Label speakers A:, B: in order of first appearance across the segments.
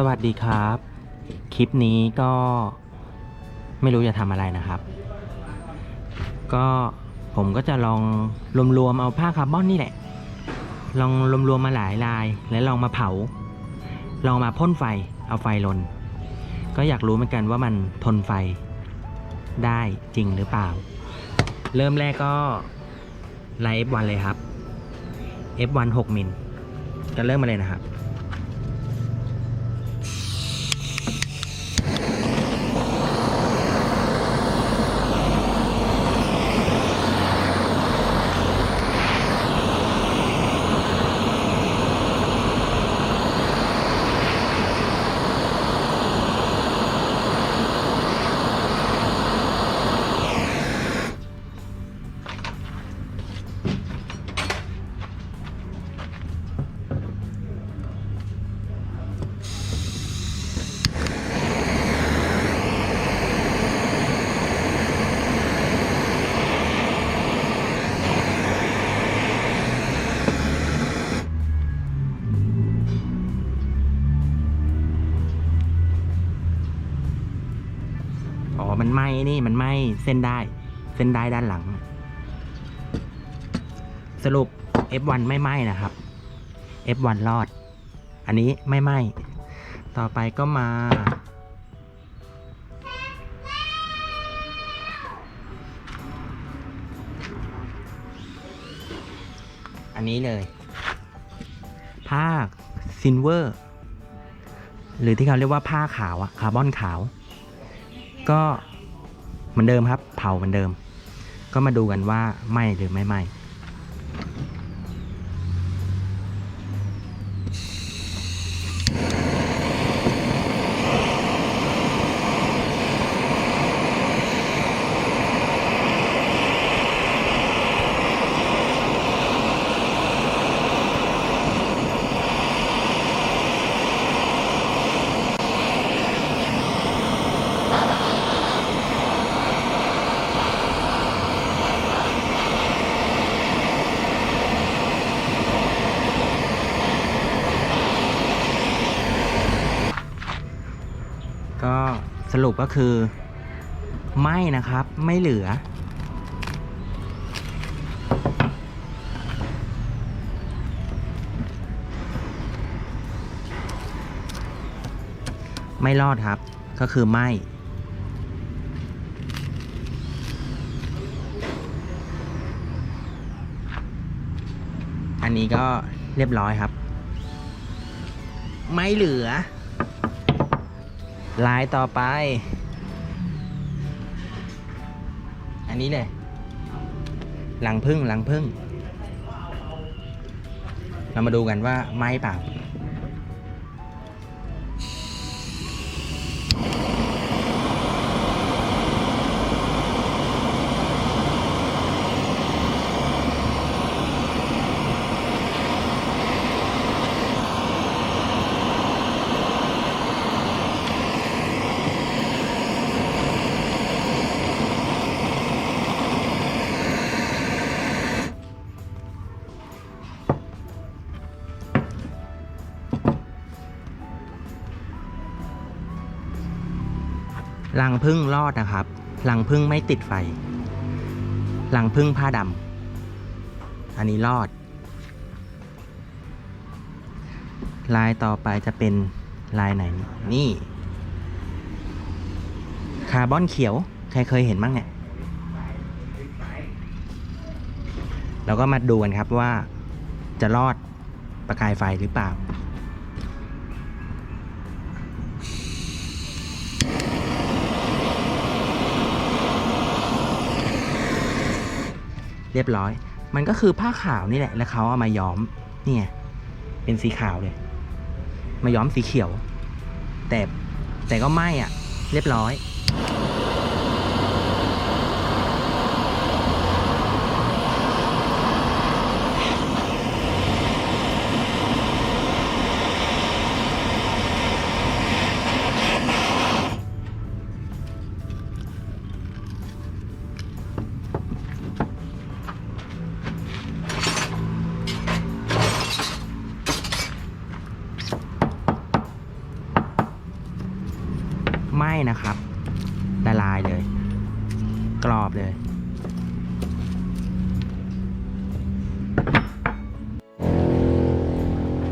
A: สวัสดีครับ คลิปนี้ก็ไม่รู้จะทำอะไรนะครับ ก็ผมก็จะลองรวมๆเอาผ้าคาร์บอนนี่แหละ ลองรวมๆมาหลายลาย แล้วลองมาเผา ลองมาพ่นไฟเอาไฟลน ก็อยากรู้เหมือนกันว่ามันทนไฟได้จริงหรือเปล่า เริ่มแรกก็ไลฟ์ F1 เลยครับ F1 6มิลจะเริ่มมาเลยนะครับ มันไหม้นี่มันไหม้เส้นได้ เส้นได้ด้านหลัง สรุป F1 ไม่ไหม้นะครับ F1 รอด อันนี้ไม่ไหม้ต่อไปก็มา อันนี้เลยผ้าซินเวอร์ หรือที่เขาเรียกว่าผ้าขาวอะคาร์บอนขาว ก็ มือนเดิมครับ เผาเหมือนเดิม ก็มาดูกันว่าไหมหรือไม่ไหมก็ สรุปก็คือ ไม่นะครับไม่เหลือ ไม่รอดครับ ก็คือไม่อันนี้ก็เรียบร้อยครับ ไม่เหลือ ลายต่อไป อันนี้เลย หลังพึ่งหลังพึ่ง เรามาดูกันว่าไหม้เปล่า รังพึ่งรอดนะครับรังพึ่งไม่ติดไฟรังพึ่งผ้าดำอันนี้รอด ลายต่อไปจะเป็นลายไหน นี่ คาร์บอนเขียว ใครเคยเห็นบ้างเนี่ยเราก็มาดูกันครับว่าจะรอดประกายไฟหรือเปล่า เรียบร้อย มันก็คือผ้าขาวนี่แหละ แล้วเขาเอามาย้อม เนี่ย เป็นสีขาวเลย มาย้อมสีเขียว แต่แต่ก็ไม่อะ เรียบร้อย นะครับละลายเลย กรอบเลย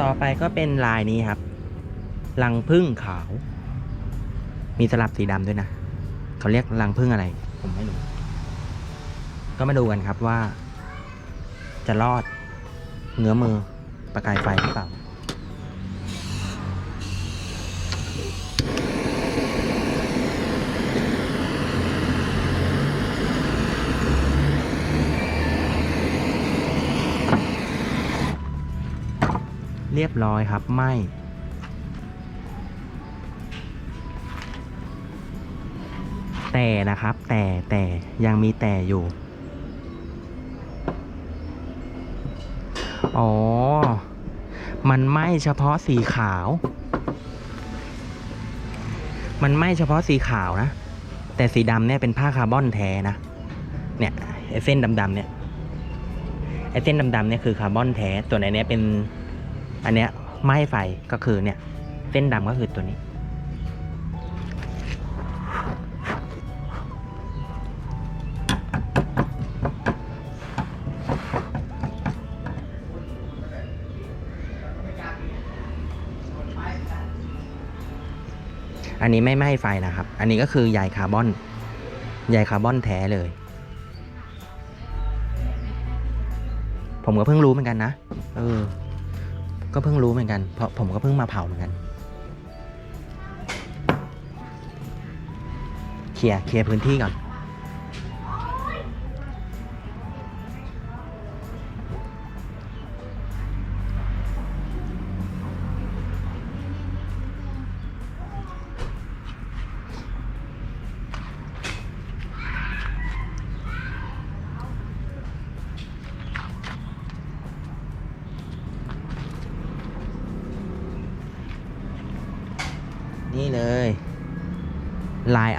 A: ต่อไปก็เป็นลายนี้ครับ ลังพึ่งขาว มีสลับสีดำด้วยนะ เขาเรียกลังพึ่งอะไร ผมไม่รู้ ก็มาดูกันครับว่า จะรอดเงื้อมือประกายไฟหรือเปล่า เรียบร้อยครับไหมแต่นะครับแต่แต่ยังมีแต่อยู่ อ๋อ มันไหมเฉพาะสีขาว มันไหมเฉพาะสีขาวนะ แต่สีดำเนี่ยเป็นผ้าคาร์บอนแท้นะ เนี่ยไอเส้นดำๆเนี่ยไอเส้นดำๆเนี่ยคือคาร์บอนแท้ ส่วนไอเนี้ยเป็น อันเนี้ยไหม้ไฟก็คือเนี่ย เส้นดำก็คือตัวนี้ อันนี้ไม่ไหม้ไฟนะครับ อันนี้ก็คือใยคาร์บอนใยคาร์บอนแท้เลย ผมก็เพิ่งรู้เหมือนกันนะ เออ ก็เพิ่งรู้เหมือนกัน เพราะผมก็เพิ่งมาเผาเหมือนกัน เคลียร์เคลียร์พื้นที่ก่อน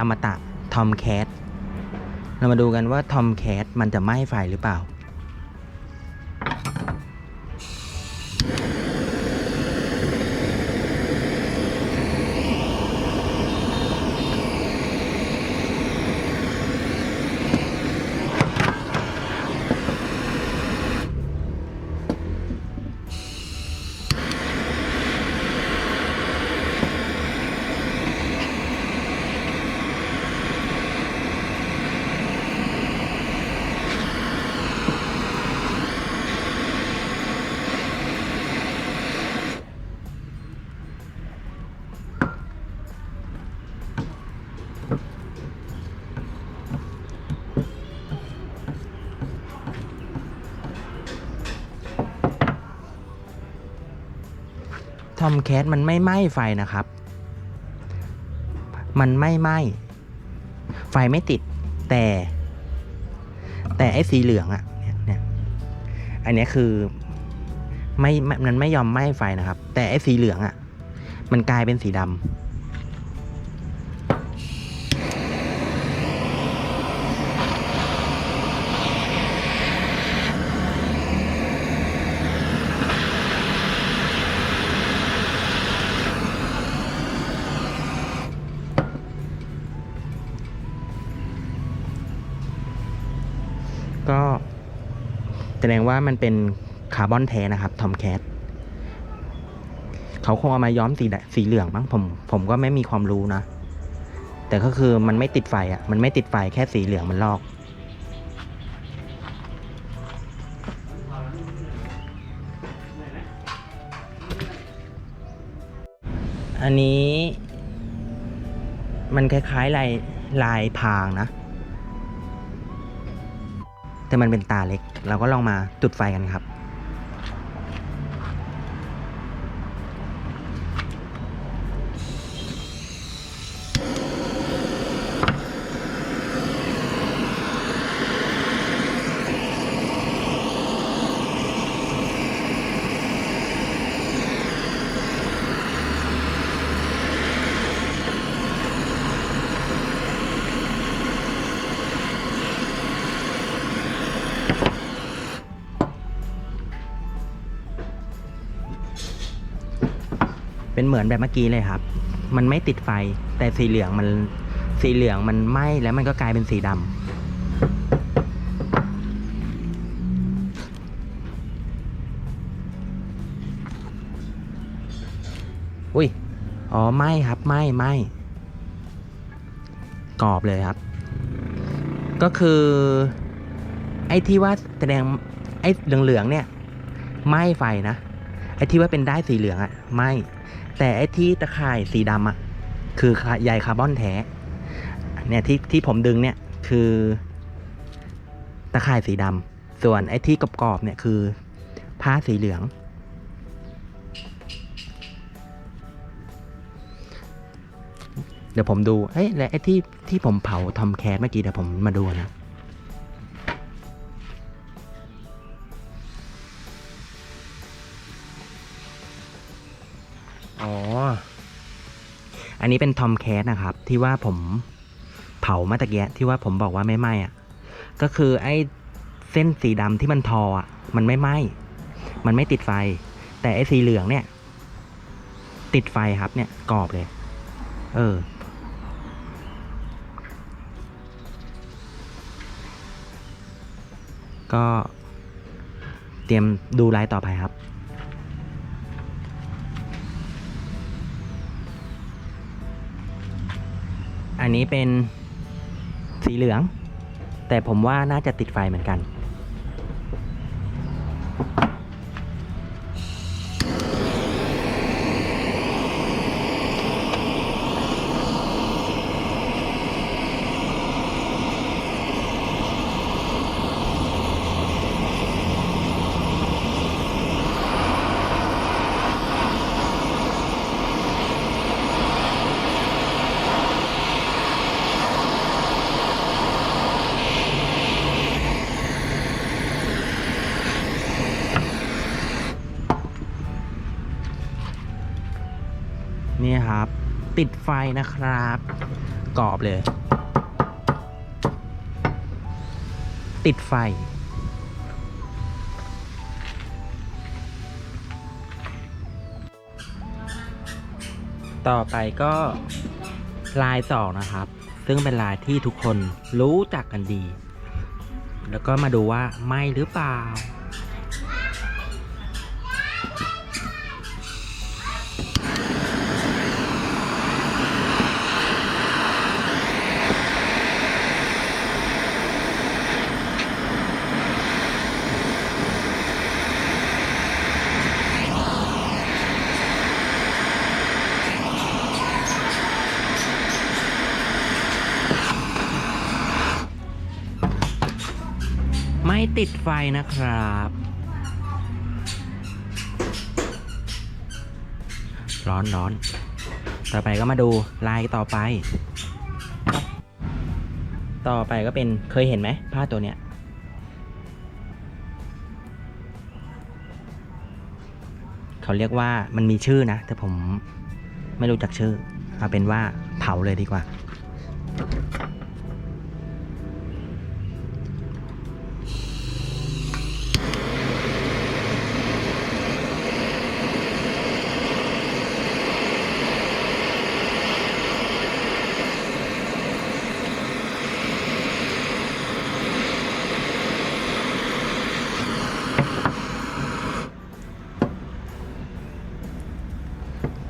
A: อมตะทอมแคทเรามาดูกันว่าทอมแคทมันจะไหม้ไฟหรือเปล่า ทอมแคทมันไม่ไหม้ไฟนะครับ มันไม่ไหม้ไฟไม่ติด แต่ แต่ไอ้สีเหลืองอะเนี่ยเนี่ยอันนี้คือไม่มันไม่ยอมไหม้ไฟนะครับ แต่ไอ้สีเหลืองอะมันกลายเป็นสีดำ แสดงว่ามันเป็นคาร์บอนแท้นะครับทอมแคทเขาคงเอามาย้อมสีสีเหลืองบ้างผมผมก็ไม่มีความรู้นะ แต่ก็คือมันไม่ติดไฟอะ่ะ มันไม่ติดไฟแค่สีเหลืองมันลอก อันนี้มันคล้ายๆลายลายพรางนะ แต่มันเป็นตาเล็ก เราก็ลองมาจุดไฟกันครับ เป็นเหมือนแบบเมื่อกี้เลยครับ มันไม่ติดไฟ แต่สีเหลืองมันสีเหลืองมันไหม้แล้วมันก็กลายเป็นสีดำอุ้ย อ๋อไหม้ครับไหม้ไหม้กรอบเลยครับ ก็คือ ไอ้ที่ว่าแสดงไอ้เหลืองๆเนี่ยไหม้ไฟนะ ไอ้ที่ว่าเป็นได้สีเหลืองอะไม้แต่ไอ้ที่ตะข่ายสีดำอะคือใยคาร์บอนแท้ เนี่ยที่ที่ผมดึงเนี่ยคือตะข่ายสีดำส่วนไอ้ที่กรอบๆเนี่ยคือผ้าสีเหลือง เดี๋ยวผมดู เอ้ยแล้วไอ้ที่ที่ผมเผาทอมแคสเมื่อกี้เดี๋ยวผมมาดูนะ อ๋อ อันนี้เป็นทอมแคสนะครับ ที่ว่าผมเผามาตะเกียที่ว่าผมบอกว่าไม่ไหม้อะก็คือไอ้เส้นสีดำที่มันทออะ มันไม่ไหม้มันไม่ติดไฟ แต่ไอ้สีเหลืองเนี่ย ติดไฟครับเนี่ยกรอบเลย เออก็เตรียมดูไลน์ต่อไปครับ อันนี้เป็นสีเหลือง แต่ผมว่าน่าจะติดไฟเหมือนกัน ติดไฟนะครับ กรอบเลย ติดไฟ ต่อไปก็ลายสองนะครับ ซึ่งเป็นลายที่ทุกคนรู้จักกันดี แล้วก็มาดูว่าไหมหรือเปล่า ติดไฟนะครับ ร้อนร้อน ต่อไปก็มาดูลายต่อไป ต่อไปก็เป็นเคยเห็นไหมผ้าตัวเนี้ย เขาเรียกว่ามันมีชื่อนะ แต่ผมไม่รู้จักชื่อ เอาเป็นว่าเผาเลยดีกว่า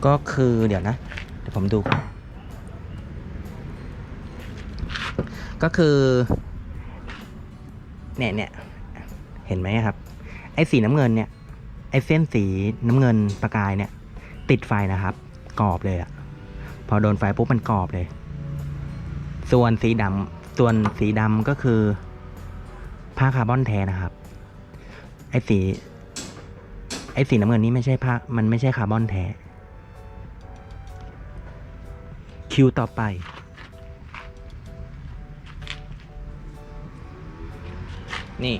A: ก็คือเดี๋ยวนะ เดี๋ยวผมดู ก็คือเนี่ยเนี่ยเห็นไหมครับ ไอ้สีน้ำเงินเนี่ย ไอ้เส้นสีน้ำเงินประกายเนี่ย ติดไฟนะครับกรอบเลยอะพอโดนไฟปุ๊บมันกรอบเลย ส่วนสีดำส่วนสีดำก็คือผ้าคาร์บอนแท้นะครับ ไอ้สี ไอ้สีน้ำเงินนี้ไม่ใช่ผ้ามันไม่ใช่คาร์บอนแท้ คิวต่อไป นี่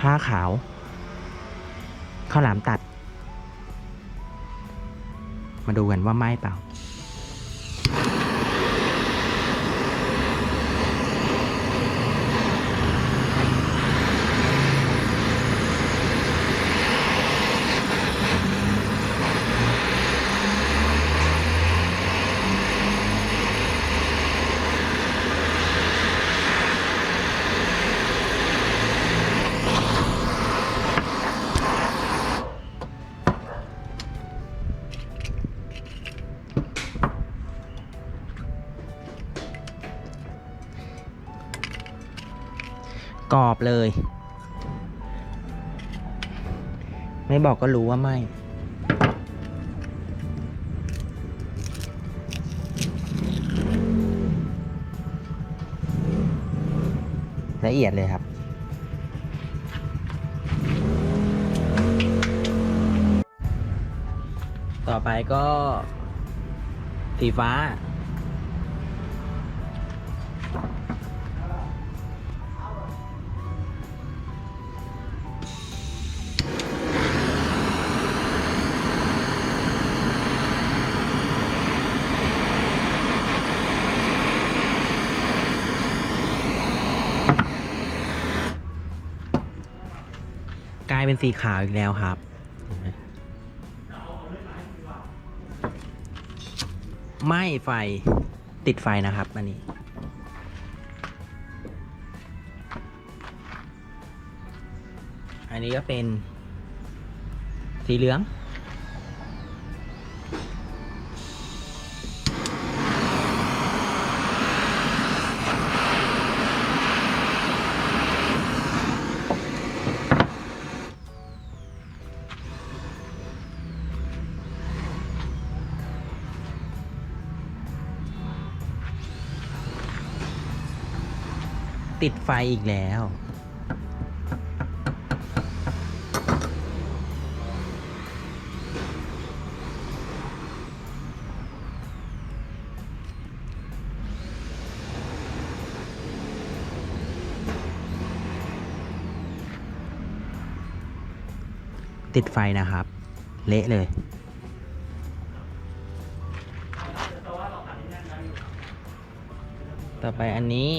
A: ผ้าขาว ข้าวหลามตัด มาดูกันว่าไหม้เปล่า กรอบเลย ไม่บอกก็รู้ว่าไม่ ละเอียดเลยครับต่อไปก็สีฟ้าายเป็นสีขาวอีกแล้วครับไมไม่ไฟติดไฟนะครับอันนี้ อันนี้ก็เป็นสีเหลือง ติดไฟอีกแล้ว ติดไฟนะครับ เละเลยต่อไปอันนี้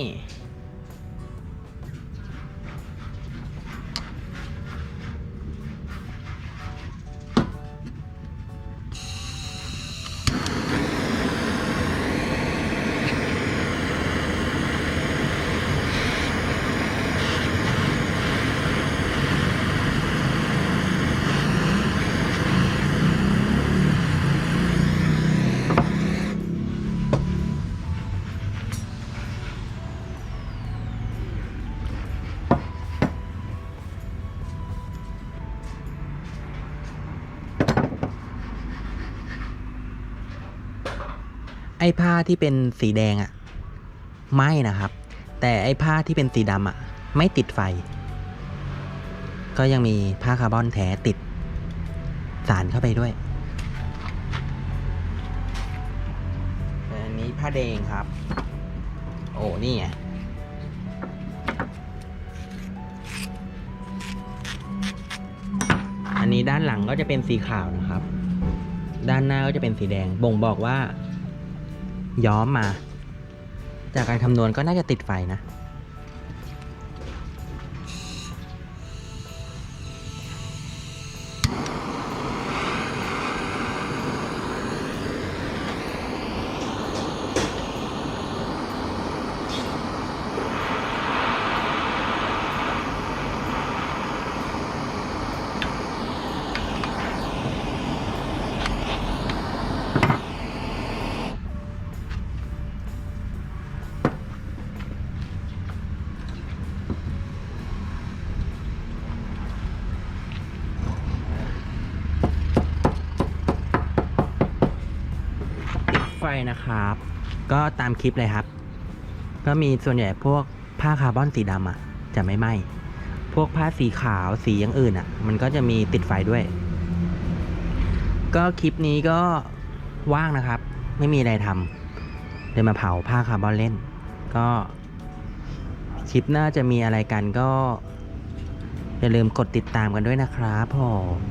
A: อ้ผ้าที่เป็นสีแดงอะไหม้นะครับ แต่ไอ้ผ้าที่เป็นสีดำอะไม่ติดไฟ ก็ยังมีผ้าคาร์บอนแท้ติดสารเข้าไปด้วยอันนี้ผ้าแดงครับ โอ้นี่ไงอันนี้ด้านหลังก็จะเป็นสีขาวนะครับ ด้านหน้าก็จะเป็นสีแดง บ่งบอกว่า ย้อมมา จากการคำนวณก็น่าจะติดไฟนะ ฟนะครับ ก็ตามคลิปเลยครับ ก็มีส่วนใหญ่พวกผ้าคาร์บอนสีดำอะ จะไม่ไหม้พวกผ้าสีขาวสีอย่างอื่นอะ มันก็จะมีติดไฟด้วย ก็คลิปนี้ก็ว่างนะครับ ไม่มีอะไรทำเลยมาเผาผ้าคาร์บอนเล่น ก็คลิปหน้าจะมีอะไรกันก็อย่าลืมกดติดตามกันด้วยนะครับผม